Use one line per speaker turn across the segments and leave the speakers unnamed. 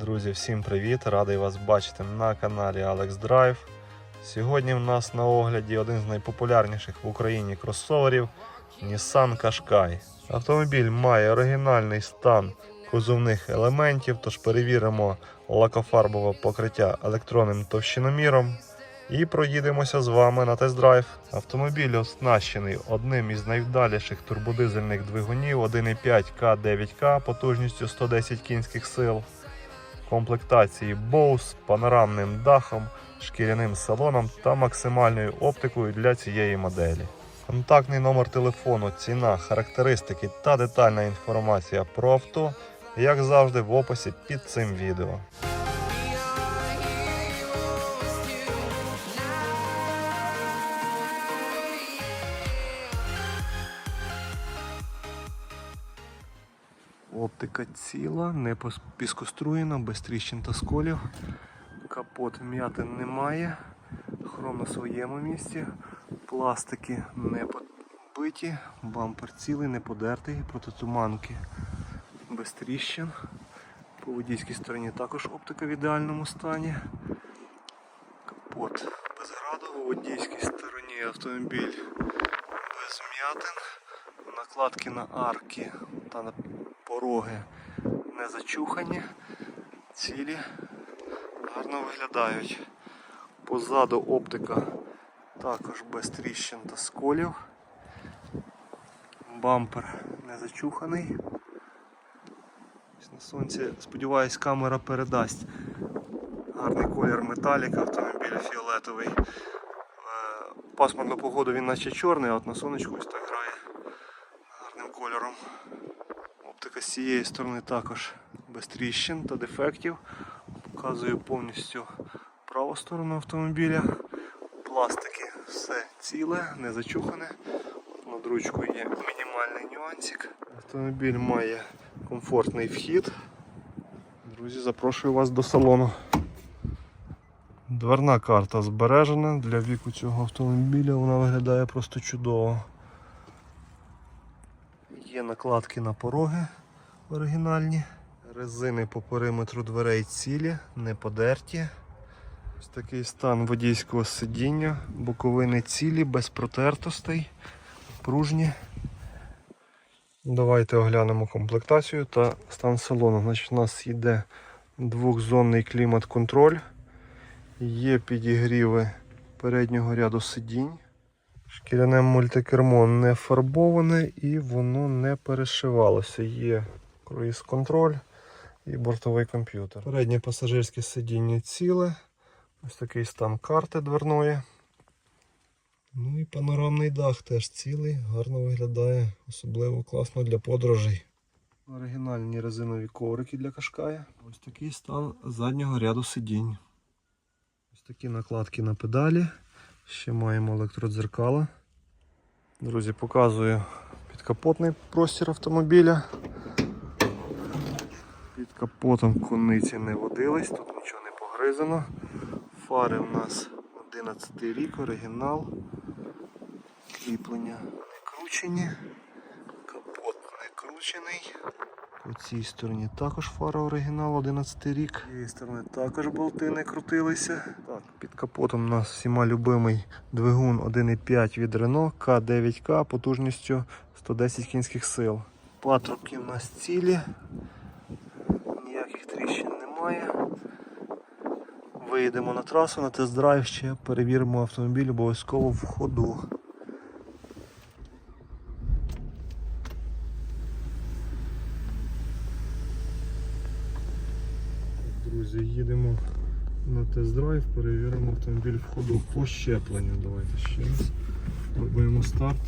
Друзі, всім привіт! Радий вас бачити на каналі Alex Drive. Сьогодні в нас на огляді один з найпопулярніших в Україні кросоверів Nissan Qashqai. Автомобіль має оригінальний стан кузовних елементів, тож перевіримо лакофарбове покриття електронним товщиноміром. І проїдемося з вами на тест-драйв. Автомобіль оснащений одним із найвдаліших турбодизельних двигунів 1.5 К9К потужністю 110 кінських сил комплектації Bose з панорамним дахом, шкіряним салоном та максимальною оптикою для цієї моделі. Контактний номер телефону, ціна, характеристики та детальна інформація про авто, як завжди, в описі під цим відео. Оптика ціла, не піскоструєна, без тріщин та сколів. Капот м'ятин немає. Хром на своєму місці. Пластики не побиті, бампер цілий, не подертий, протитуманки без тріщин. По водійській стороні також оптика в ідеальному стані. Капот без граду, по водійській стороні автомобіль без м'ятин. Накладки на арки та на пороги не зачухані, цілі гарно виглядають. Позаду оптика також без тріщин та сколів. Бампер не зачуханий. На сонці, сподіваюсь, камера передасть гарний колір металіка, автомобіль фіолетовий. Е, Пасмурну погоду він наче чорний, а от на сонечку ось так грає гарним кольором. Оптика з цієї сторони також без тріщин та дефектів. Показую повністю праву сторону автомобіля. Пластики все ціле, не зачухане. Над ручкою є мінімальний нюансик. Автомобіль має комфортний вхід. Друзі, запрошую вас до салону. Дверна карта збережена. Для віку цього автомобіля вона виглядає просто чудово. Накладки на пороги оригінальні. Резини по периметру дверей цілі, не подерті. Ось такий стан водійського сидіння, боковини цілі, без протертостей, пружні. Давайте оглянемо комплектацію та стан салону. Значить, у нас йде двохзонний клімат-контроль, є підігріви переднього ряду сидінь. Шкіряне мультикермо не фарбоване і воно не перешивалося. Є круїз-контроль і бортовий комп'ютер. Переднє пасажирське сидіння ціле. Ось такий стан карти дверної. Ну і панорамний дах теж цілий, гарно виглядає, особливо класно для подорожей. Оригінальні резинові коврики для кашкая. Ось такий стан заднього ряду сидінь. Ось такі накладки на педалі. Ще маємо електродзеркала. Друзі, показую підкапотний простір автомобіля. Під капотом кониці не водились, тут нічого не погризано. Фари у нас 11 рік, оригінал. Кріплення не кручені. Капот не кручений. По цій стороні також фара оригінал 11 рік. З цієї сторони також болти не крутилися. Так, під капотом у нас всіма любимий двигун 1.5 від Renault К9К потужністю 110 кінських сил. Патрубки у нас цілі. Ніяких тріщин немає. Виїдемо на трасу на тест-драйв ще перевіримо автомобіль обов'язково в ходу. Друзі, їдемо на тест-драйв, перевіримо автомобіль в ходу по щепленню. Давайте ще раз. Пробуємо старт.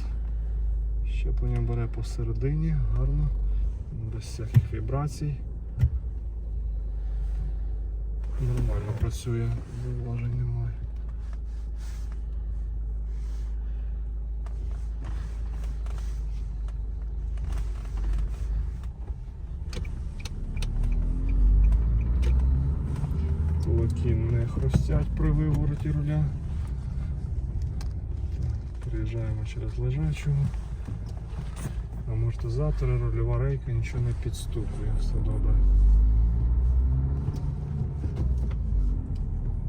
Щеплення бере посередині, гарно, без всяких вібрацій. Нормально працює, зауважень немає. Кулаки не хрустять при вивороті руля. Приїжджаємо через лежачого. Амортизатори, рульова рейка, нічого не підстукує, все добре.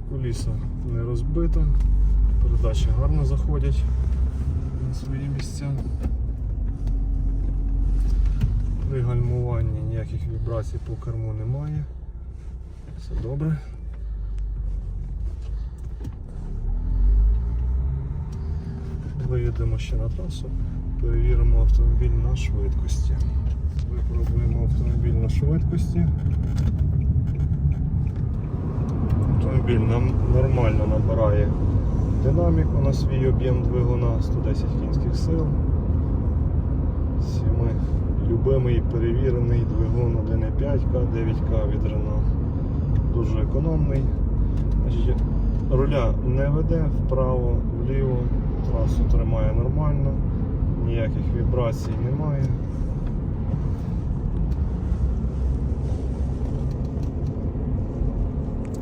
Куліса не розбита, передачі гарно заходять на свої місця. При гальмуванні ніяких вібрацій по керму немає. Все добре. Виїдемо ще на трасу, перевіримо автомобіль на швидкості. Випробуємо автомобіль на швидкості. Автомобіль нам нормально набирає динаміку на свій об'єм двигуна 110 кінських сил. Сіми любимий перевірений двигун 1.5К, 9К від Renault. Дуже економний. Руля не веде вправо, вліво, трасу тримає нормально, ніяких вібрацій немає.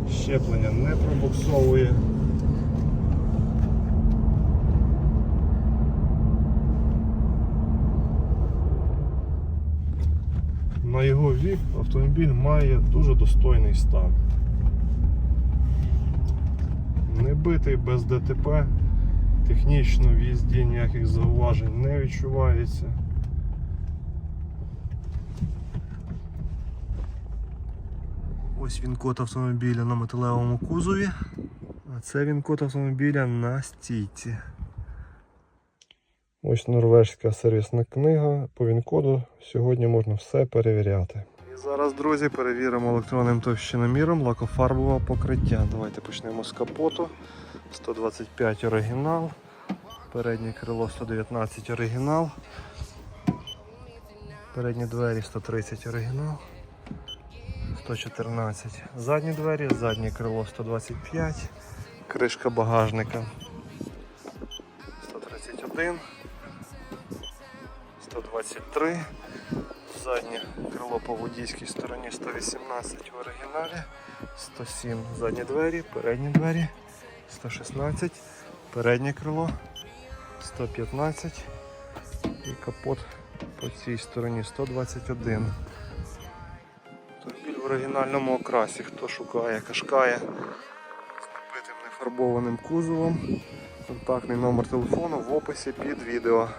Щеплення не пробуксовує. На його вік автомобіль має дуже достойний стан. Не битий без ДТП, технічно в їзді ніяких зауважень не відчувається. Ось він код автомобіля на металевому кузові, а це він код автомобіля на стійці. Ось норвежська сервісна книга. По він-коду сьогодні можна все перевіряти. Зараз, друзі, перевіримо електронним товщиноміром лакофарбове покриття. Давайте почнемо з капоту. 125 оригінал. Переднє крило 119 оригінал. Передні двері 130 оригінал. 114. Задні двері, заднє крило 125. Кришка багажника 131. 123. Заднє крило по водійській стороні 118 в оригіналі. 107 задні двері, передні двері 116, переднє крило 115 і капот по цій стороні 121. Автомобіль в оригінальному окрасі, хто шукає кашкає з набитим нефарбованим кузовом. Контактний номер телефону в описі під відео.